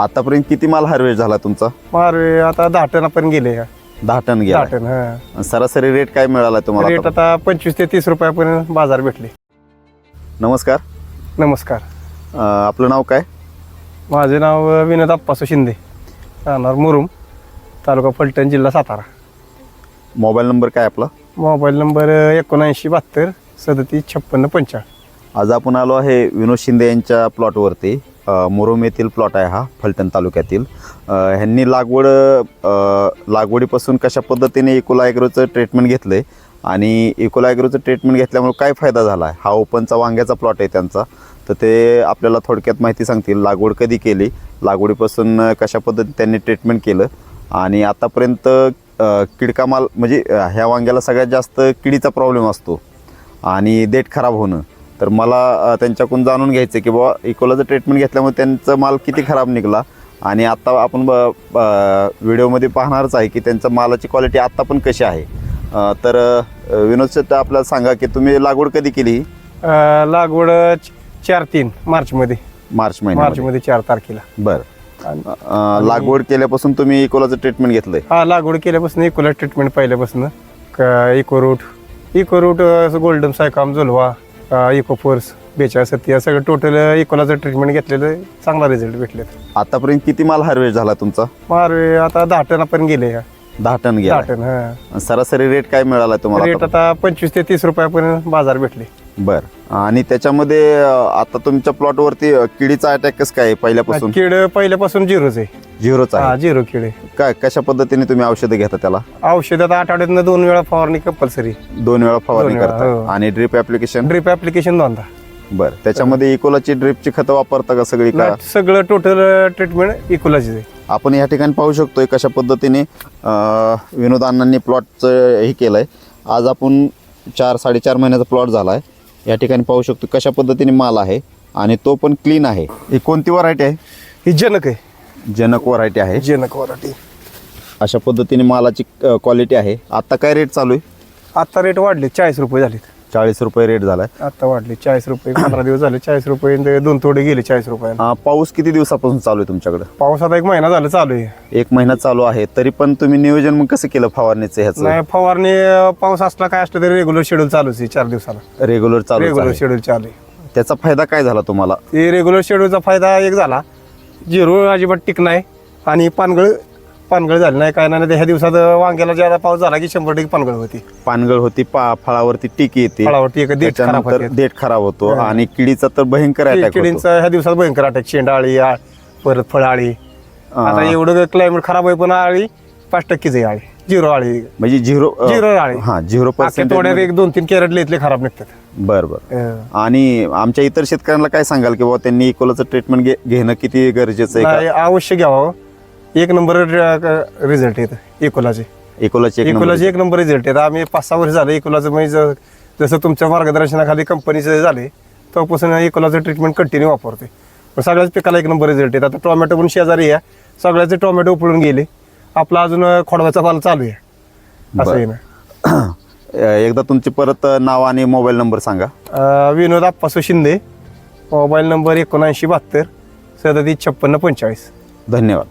आतापर्यंत किती माल हार्वेस्ट झाला तुमचा? मारवे आता दहा टनापर्यंत गेले का दहा टन दहा गेला. टन हा. सरासरी रेट काय मिळाला तुम्हाला रेट आता? आता पंचवीस ते तीस रुपयापर्यंत बाजार भेटले. नमस्कार. नमस्कार. अं, आपलं नाव काय? माझे नाव विनोद अप्पासू शिंदे. राहणार मुरुम तालुका फलटण जिल्हा सातारा. मोबाईल नंबर काय आपला? मोबाईल नंबर एकोणऐंशी बहात्तर सदतीस छप्पन्न पंचावन्न. आज आपण आलो आहे विनोद शिंदे यांच्या प्लॉटवरती मुरुम येथील प्लॉट आहे हा फलटण तालुक्यातील. ह्यांनी लागवड लागवडीपासून कशा पद्धतीने इकोलायग्रोचं ट्रीटमेंट घेतलं आहे आणि इकोला ॲग्रोचं ट्रीटमेंट घेतल्यामुळे काय फायदा झाला आहे? हा ओपनचा वांग्याचा प्लॉट आहे त्यांचा. तर ते आपल्याला थोडक्यात माहिती सांगतील लागवड कधी केली लागवडीपासून कशा पद्धतीने त्यांनी ट्रीटमेंट केलं आणि आतापर्यंत किडकामाल म्हणजे ह्या वांग्याला सगळ्यात जास्त किडीचा प्रॉब्लेम असतो आणि देठ खराब होणं. तर मला त्यांच्याकडून जाणून घ्यायचं की बाबा इकोलाचं ट्रीटमेंट घेतल्यामुळे त्यांचा माल किती खराब निघाला. आणि आत्ता आपण ब व्हिडिओमध्ये पाहणारच आहे की त्यांच्या मालाची क्वालिटी आत्ता पण कशी आहे. तर विनोद शेट्टी आपल्याला सांगा की तुम्ही लागवड कधी केली लागवड चार तीन मार्चमध्ये. मार्च महिन्यामध्ये. मार्चमध्ये चार तारखेला. बरं. लागवड केल्यापासून तुम्ही इकोलाचं ट्रीटमेंट घेतलंय. हा लागवड केल्यापासून इकोला ट्रीटमेंट पहिल्यापासून. Eco root eco root golden Saikhom झुलवा इको फोर्स बेचाळीस या सगळं टोटल इकोलाचं ट्रीटमेंट घेतलेलं चांगला रिझल्ट भेटले आतापर्यंत किती माल हार्वेस्ट झाला तुमचा? मारवे आता दहा टनापर्यंत गेले का दहा टन दहा गेला टन हा. सरासरी रेट काय मिळाला तुम्हाला रेट आता? आता पंचवीस ते तीस रुपयापर्यंत बाजार भेटले. बर. आणि त्याच्यामध्ये अ, आता तुमच्या प्लॉटवरती किडीचा अटॅक कसं काय आहे पहिल्यापासून? किड पहिल्यापासून झिरोच आहे. झिरोचा हा आहे झिरो किड आहे. काय कशा पद्धतीने तुम्ही औषधं घेता त्याला? औषध आता आठवड्यातनं दोन वेळा फवारणी कंपल्सरी दोन वेळा फवारणी दोन वेळा, हो. करता आणि ड्रिप ऍप्लिकेशन ड्रिप ऍप्लिकेशन दोनदा. बर त्याच्यामध्ये इकोलाची ड्रिपची खतं वापरता का सगळी का? नाही, सगळं टोटल ट्रीटमेंट इकोलाची आहे आपण या ठिकाणी पाहू शकतोय कशा पद्धतीने अ, विनोद अण्णांनी प्लॉटचं हे केलंय. आज आपण चार साडेचार महिन्याचा प्लॉट झालाय. या ठिकाणी पाहू शकतो कशा पद्धतीने माल आहे आणि तो पण क्लीन आहे. ही कोणती व्हरायटी आहे? ही जनक आहे. जनक व्हरायटी आहे. जनक वराठी अशा पद्धतीने मालाची क्वालिटी आहे. आता काय रेट चालू आहे? आता रेट वाढले चाळीस रुपये झालेत. चाळीस रुपये रेट झालाय. आता वाढले चाळीस रुपये पंधरा दिवस झाले चाळीस रुपये आणि ते दोन तोडे गेले चाळीस रुपयानं. अ, पाऊस किती दिवसापासून चालू आहे तुमच्याकडे? पाऊस आता एक महिना झाला चालू आहे. एक महिना चालू आहे. तरी पण तुम्ही नियोजन मग कसं केलं फवारणीचं ह्याचं? नाही फवारणी अं, पाऊस असला काय असलं तरी रेग्युलर शेड्यूल चालूच आहे चार दिवसाला. रेग्युलर चालू रेग्युलर. शेड्यूल चालू आहे. त्याचा फायदा काय झाला तुम्हाला? ते रेग्युलर शेड्यूलचा फायदा एक झाला. झिरो अजिबात टिक नाही. आणि पानगळ पानगळ झाली नाही. काय नाही ह्या दिवसात वांग्याला ज्यादा पाऊस झाला की शंभर टक्के पानगळ होती. पानगळ होती पा फळावरती टीक येते. फळावरती एक देठ खराब त्याच्यानंतर होते. देठ खराब होतो. आणि किडीचा तर भयंकर अटॅक होतो किडींचा ह्या दिवसात भयंकर अटॅक शेंडाळी परत फळाळी. आता एवढं क्लायमेट खराब आहे पण आळी पाच टक्केच आहे आळी. झिरो आळी. म्हणजे झिरो झिरो आळी. हा झिरो पर्सेंट एक दोन तीन कॅरेट इथले खराब निघतात. बर बर. आणि आमच्या इतर शेतकऱ्यांना काय सांगाल की बाबा त्यांनी इकोलाचं ट्रीटमेंट घेणं किती गरजेचं आहे अवश्य घ्यावं एक नंबर रिझल्ट येत इकोलाचे इकोलाची एक इकोलाचे नंबर एक नंबर रिझल्ट येत आम्ही पाच सहा वर्ष झालं इकोलाचं म्हणजे जसं तुमच्या मार्गदर्शनाखाली कंपनीचं झाले तेव्हापासून इकोलाचं ट्रीटमेंट कंटिन्यू वापरते पण सगळ्याच पिकाला एक नंबर रिझल्ट येत आता टोमॅटो पण शेजारी आहे. सगळ्याचे टोमॅटो उपळून गेले. आपला अजून खोडव्याचा पाला चालू आहे. असं आहे एकदा तुमचे परत नाव आणि मोबाईल नंबर सांगा. Um, Vinod Appasu Shinde. Mobile number एकोणऐंशी बहात्तर सदतीस छप्पन्न पंचेचाळीस. धन्यवाद.